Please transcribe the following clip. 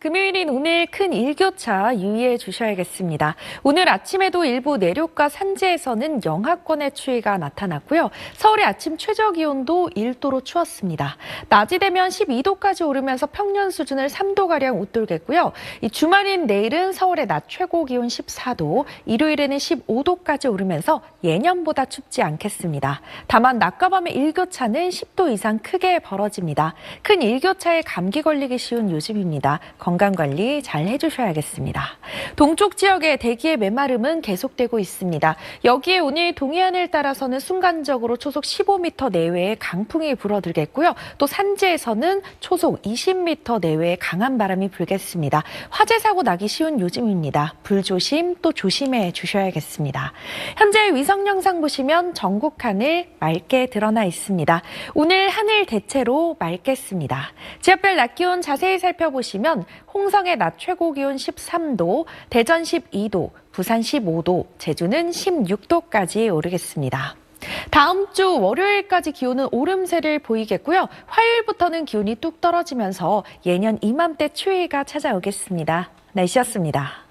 금요일인 오늘 큰 일교차 유의해 주셔야겠습니다. 오늘 아침에도 일부 내륙과 산지에서는 영하권의 추위가 나타났고요. 서울의 아침 최저 기온도 1도로 추웠습니다. 낮이 되면 12도까지 오르면서 평년 수준을 3도가량 웃돌겠고요. 이 주말인 내일은 서울의 낮 최고 기온 14도, 일요일에는 15도까지 오르면서 예년보다 춥지 않겠습니다. 다만 낮과 밤의 일교차는 10도 이상 크게 벌어집니다. 큰 일교차에 감기 걸리기 쉬운 요즘입니다. 건강 관리 잘 해주셔야겠습니다. 동쪽 지역의 대기의 메마름은 계속되고 있습니다. 여기에 오늘 동해안을 따라서는 순간적으로 초속 15m 내외의 강풍이 불어들겠고요. 또 산지에서는 초속 20m 내외의 강한 바람이 불겠습니다. 화재 사고 나기 쉬운 요즘입니다. 불조심 또 조심해 주셔야겠습니다. 현재 위성 영상 보시면 전국 하늘 맑게 드러나 있습니다. 오늘 하늘 대체로 맑겠습니다. 지역별 낮 기온 자세히 살펴보시면 홍성의 낮 최고 기온 13도, 대전 12도, 부산 15도, 제주는 16도까지 오르겠습니다. 다음 주 월요일까지 기온은 오름세를 보이겠고요. 화요일부터는 기온이 뚝 떨어지면서 예년 이맘때 추위가 찾아오겠습니다. 날씨였습니다.